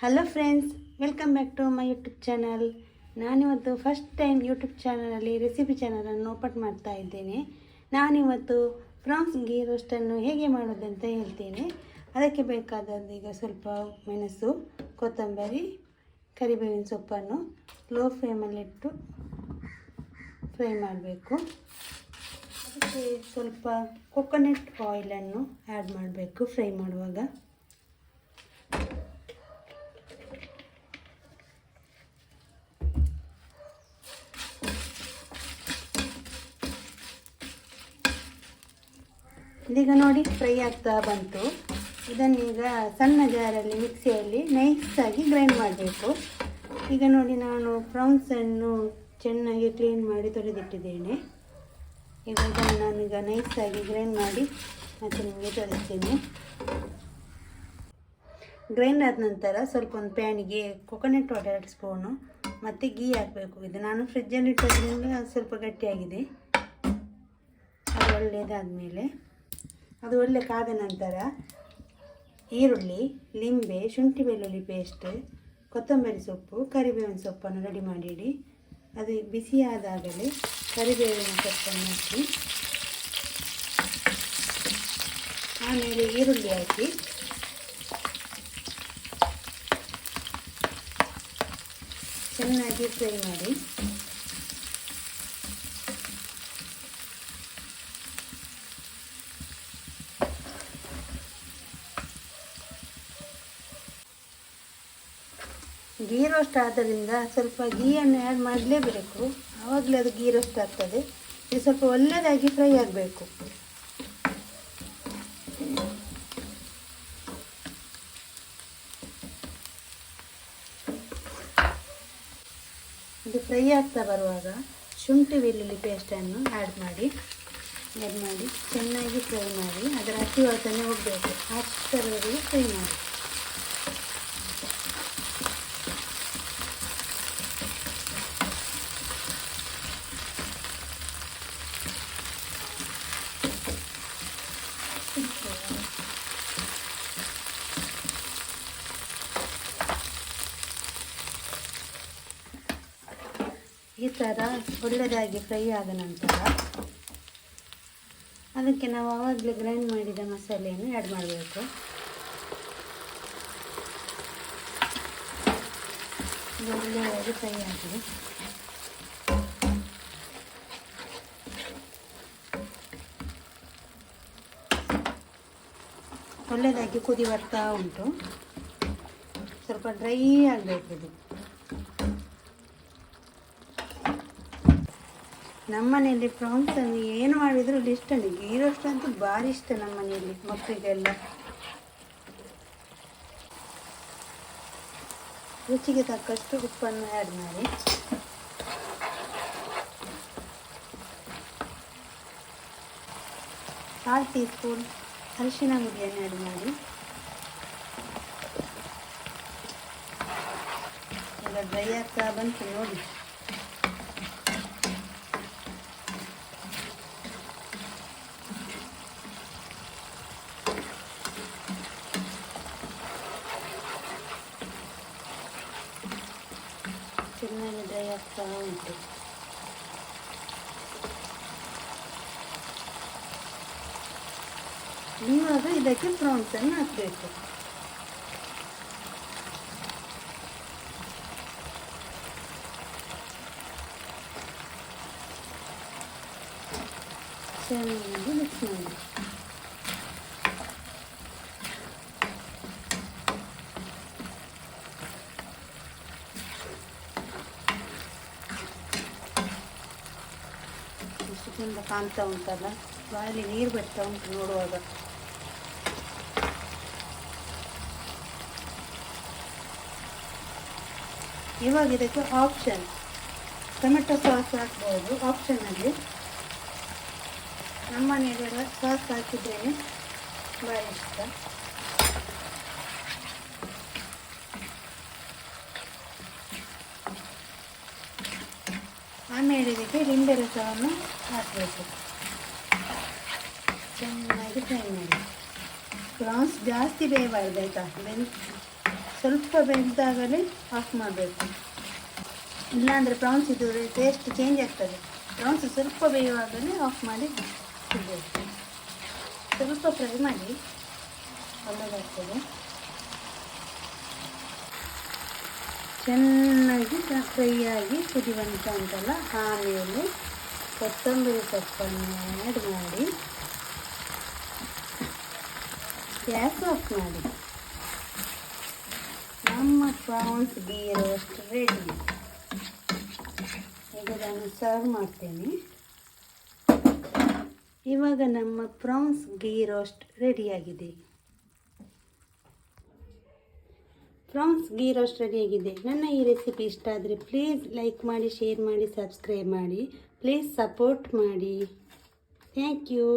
Hello friends welcome back to my YouTube channel ನಾನಿವತ್ತು first time YouTube ಚಾನಲಲ್ಲಿ recipe ಚಾನಲನ್ನು open ಮಾಡ್ತಾ ಇದ್ದೇನೆ. ನಾನಿವತ್ತು ಫ್ರಾನ್ಸ್ ಗೀ ರೋಸ್ಟನ್ನು ಹೇಗೆ ಮಾಡೋದಂತ ಹೇಳ್ತೇನೆ. ಅದಕ್ಕೆ ಬೇಕಾದದ್ದು ಈಗ ಸ್ವಲ್ಪ ಮೆಣಸು, ಕೊತ್ತಂಬರಿ, ಕರಿಬೇವಿನ ಸೊಪ್ಪನ್ನು ಲೋ ಫ್ಲೇಮಲ್ಲಿಟ್ಟು ಫ್ರೈ ಮಾಡಬೇಕು. ಅದಕ್ಕೆ ಸ್ವಲ್ಪ ಕೊಕೊನಟ್ ಆಯಿಲನ್ನು ಆ್ಯಡ್ ಮಾಡಬೇಕು ಫ್ರೈ ಮಾಡುವಾಗ. ಇದೀಗ ನೋಡಿ ಫ್ರೈ ಆಗ್ತಾ ಬಂತು. ಇದನ್ನೀಗ ಸಣ್ಣ ಜಾರಲ್ಲಿ ಮಿಕ್ಸಿಯಲ್ಲಿ ನೈಸಾಗಿ ಗ್ರೈಂಡ್ ಮಾಡಬೇಕು. ಈಗ ನೋಡಿ ನಾನು ಪ್ರಾನ್ಸನ್ನು ಚೆನ್ನಾಗಿ ಕ್ಲೀನ್ ಮಾಡಿ ತೊಳೆದಿಟ್ಟಿದ್ದೇನೆ. ಈಗ ಇದನ್ನು ನಾನೀಗ ನೈಸಾಗಿ ಗ್ರೈಂಡ್ ಮಾಡಿ ಮತ್ತೆ ನಿಮಗೆ ತೋರಿಸ್ತೀನಿ. ಗ್ರೈಂಡ್ ಆದ ನಂತರ ಸ್ವಲ್ಪ ಒಂದು ಪ್ಯಾನಿಗೆ ಕೊಕೊನಟ್ ವಾಟರ್ ಎರಡು ಸ್ಪೂನು ಮತ್ತು ಗೀ ಹಾಕಬೇಕು. ಇದು ನಾನು ಫ್ರಿಜ್ಜಲ್ಲಿ ಇಟ್ಟೋದ್ರಿಂದ ಸ್ವಲ್ಪ ಗಟ್ಟಿಯಾಗಿದೆ. ಅದು ಒಳ್ಳೆಯದಾದಮೇಲೆ ಅದು ಒಳ್ಳೆ ಕಾದ ನಂತರ ಈರುಳ್ಳಿ ಲಿಂಬೆ ಶುಂಠಿ ಬೆಳ್ಳುಳ್ಳಿ ಪೇಸ್ಟ್ ಕೊತ್ತಂಬರಿ ಸೊಪ್ಪು, ಕರಿಬೇವಿನ ಸೊಪ್ಪನ್ನು ರೆಡಿ ಮಾಡಿಡಿ. ಅದು ಬಿಸಿಯಾದಾಗಲೇ ಕರಿಬೇವಿನ ಸೊಪ್ಪನ್ನು ಹಾಕಿ, ಆಮೇಲೆ ಈರುಳ್ಳಿ ಹಾಕಿ, ಚೆನ್ನಾಗಿ ಫ್ರೈ ಮಾಡಿ. ಗೀ ರೋಸ್ಟ್ ಆದ್ದರಿಂದ ಸ್ವಲ್ಪ ಗೀಯನ್ನು ಆ್ಯಡ್ ಮಾಡಲೇಬೇಕು. ಆವಾಗಲೇ ಅದು ಗೀ ರೋಸ್ಟ್ ಆಗ್ತದೆ ಇದು ಸ್ವಲ್ಪ ಒಳ್ಳೆಯದಾಗಿ ಫ್ರೈ ಆಗಬೇಕು. ಇದು ಫ್ರೈ ಆಗ್ತಾ ಬರುವಾಗ ಶುಂಠಿ ಬೆಳ್ಳುಳ್ಳಿ ಪೇಸ್ಟನ್ನು ಆ್ಯಡ್ ಮಾಡಿ ಆ್ಯಡ್ ಮಾಡಿ, ಚೆನ್ನಾಗಿ ಫ್ರೈ ಮಾಡಿ, ಅದರ ಹಸಿ ವಾಸನೆ ಹೋಗಬೇಕು. ಅಷ್ಟರವರೆಗೆ ಫ್ರೈ ಮಾಡಿ. ಈ ಥರ ಒಳ್ಳೆಯದಾಗಿ ಫ್ರೈ ಆದ ನಂತರ ಅದಕ್ಕೆ ನಾವು ಆವಾಗಲೇ ಗ್ರೈಂಡ್ ಮಾಡಿದ ಮಸಾಲೆಯನ್ನು ಆ್ಯಡ್ ಮಾಡಬೇಕು. ಒಳ್ಳೆಯದಾಗಿ ಫ್ರೈ ಆಗಿದೆ. ಒಳ್ಳೆಯದಾಗಿ ಕುದಿ ಬರ್ತಾ ಉಂಟು. ಸ್ವಲ್ಪ ಡ್ರೈ ಆಗಬೇಕು ನಮ್ಮನೆಯಲ್ಲಿ ಪ್ರಾನ್ಸನ್ನು ಏನು ಮಾಡಿದರೂ ಇಷ್ಟ ನನಗೆ ಗೀರೋಷ್ಟು ಅಂತೂ ಭಾರಿ ಇಷ್ಟ ನಮ್ಮ ಮನೆಯಲ್ಲಿ ಮಕ್ಕಳಿಗೆಲ್ಲ. ರುಚಿಗೆ ತಕ್ಕಷ್ಟು ಉಪ್ಪನ್ನು ಆ್ಯಡ್ ಮಾಡಿ. ಕಾಲು ಟೀ ಸ್ಪೂನ್ ಅರಿಶಿನ ಮುಡಿಯನ್ನು ಆ್ಯಡ್ ಮಾಡಿ. ಈಗ ಡ್ರೈ ಆಗ್ತಾ ಬಂತು ನೋಡಿ. ಚೆನ್ನಾಗಿ ಡ್ರೈ ಆಗ್ತಾ ಉಂಟು ಇವಾಗ ಇದಕ್ಕೆ ಪ್ರಾನ್ಸನ್ನು ಹಾಕಬೇಕು ಚೆನ್ನಾಗಿ ಮಿಕ್ಸ್ ಮಾಡಿ ಚಂದ ಕಾಣ್ತಾ ಉಂಟಲ್ಲ? ಬಾಯಲ್ಲಿ ನೀರು ಬರ್ತಾ ಉಂಟು ನೋಡುವಾಗ. ಇವಾಗ ಇದಕ್ಕೆ ಆಪ್ಷನ್ ಟೊಮೆಟೊ ಸಾಸ್ ಹಾಕ್ಬೋದು. ಆಪ್ಷನಲ್ಲಿ ನಮ್ಮ ಮನೆಯಲ್ಲೆಲ್ಲ ಸಾಸ್ ಹಾಕಿದ್ದೇನೆ. ಭಾಳ ಇಷ್ಟ. ಆಮೇಲೆ ಇದಕ್ಕೆ ಲಿಂಬೆ ರಸವನ್ನು ಹಾಕಬೇಕು. ಚೆನ್ನಾಗಿ ಫ್ರೈ ಮಾಡಿ. ಪ್ರಾನ್ಸ್ ಜಾಸ್ತಿ ಬೇಯಬಾರ್ದು, ಆಯಿತಾ? ಬೆನ್, ಸ್ವಲ್ಪ ಬೆಂದಾಗಲೇ ಆಫ್ ಮಾಡಬೇಕು. ಇಲ್ಲಾಂದರೆ ಪ್ರಾನ್ಸ್ ಇದು ಟೇಸ್ಟ್ ಚೇಂಜ್ ಆಗ್ತದೆ. ಪ್ರಾನ್ಸ್ ಸ್ವಲ್ಪ ಬೇಯುವಾಗಲೇ ಆಫ್ ಮಾಡಿ ಸ್ವಲ್ಪ ಫ್ರೈ ಮಾಡಿ ಒಳ್ಳೆದಾಗ್ತದೆ ಚೆನ್ನಾಗಿ ಫ್ರೈ ಆಗಿ ಅಂತಲ್ಲ ಉಂಟಲ್ಲ ಆಮೇಲೆ ಕೊತ್ತಂಬರಿ ಸೊಪ್ಪನ್ನು ಆ್ಯಡ್ ಮಾಡಿ. ಗ್ಯಾಸ್ ಆಫ್ ಮಾಡಿ. ನಮ್ಮ ಪ್ರಾನ್ಸ್ ಗೀ ರೋಸ್ಟ್ ರೆಡಿ ಈಗ ನಾನು ಸರ್ವ್ ಮಾಡ್ತೇನೆ. ಇವಾಗ ನಮ್ಮ ಪ್ರಾನ್ಸ್ ಗೀ ರೋಸ್ಟ್ ರೆಡಿಯಾಗಿದೆ ಪ್ರಾನ್ಸ್ ಗೀ ರೋಸ್ಟ್ ರೆಡಿಯಾಗಿದೆ ನನ್ನ ಈ ರೆಸಿಪಿ ಇಷ್ಟ ಆದರೆ ಪ್ಲೀಸ್ ಲೈಕ್ ಮಾಡಿ ಶೇರ್ ಮಾಡಿ ಸಬ್ಸ್ಕ್ರೈಬ್ ಮಾಡಿ. ಪ್ಲೀಸ್ ಸಪೋರ್ಟ್ ಮಾಡಿ. Thank you